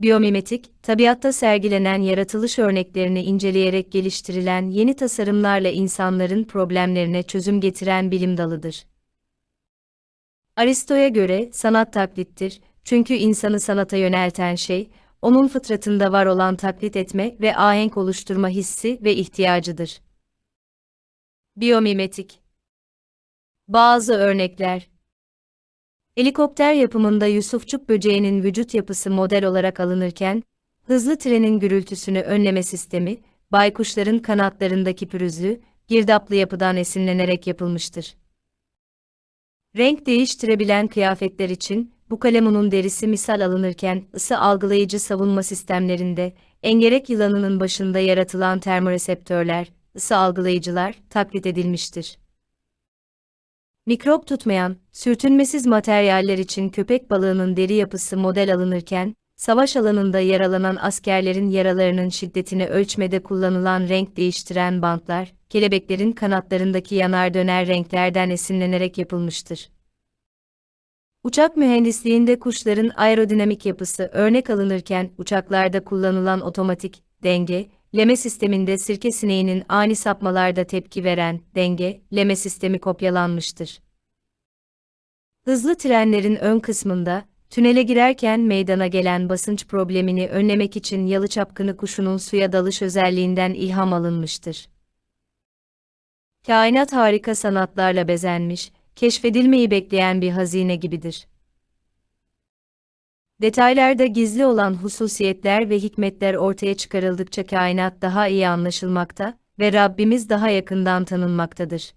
Biyomimetik, tabiatta sergilenen yaratılış örneklerini inceleyerek geliştirilen yeni tasarımlarla insanların problemlerine çözüm getiren bilim dalıdır. Aristo'ya göre sanat taklittir, çünkü insanı sanata yönelten şey, onun fıtratında var olan taklit etme ve ahenk oluşturma hissi ve ihtiyacıdır. Biyomimetik Bazı örnekler Helikopter yapımında Yusufçuk böceğinin vücut yapısı model olarak alınırken, hızlı trenin gürültüsünü önleme sistemi, baykuşların kanatlarındaki pürüzlü, girdaplı yapıdan esinlenerek yapılmıştır. Renk değiştirebilen kıyafetler için, bu kalemunun derisi misal alınırken, ısı algılayıcı savunma sistemlerinde, engerek yılanının başında yaratılan termoreseptörler, ısı algılayıcılar, taklit edilmiştir. Mikrop tutmayan, sürtünmesiz materyaller için köpek balığının deri yapısı model alınırken, savaş alanında yaralanan askerlerin yaralarının şiddetini ölçmede kullanılan renk değiştiren bantlar, kelebeklerin kanatlarındaki yanar döner renklerden esinlenerek yapılmıştır. Uçak mühendisliğinde kuşların aerodinamik yapısı örnek alınırken uçaklarda kullanılan otomatik denge, leme sisteminde sirke sineğinin ani sapmalarda tepki veren denge, leme sistemi kopyalanmıştır. Hızlı trenlerin ön kısmında, tünele girerken meydana gelen basınç problemini önlemek için yalı çapkını kuşunun suya dalış özelliğinden ilham alınmıştır. Kainat harika sanatlarla bezenmiş, keşfedilmeyi bekleyen bir hazine gibidir. Detaylarda gizli olan hususiyetler ve hikmetler ortaya çıkarıldıkça kainat daha iyi anlaşılmakta ve Rabbimiz daha yakından tanınmaktadır.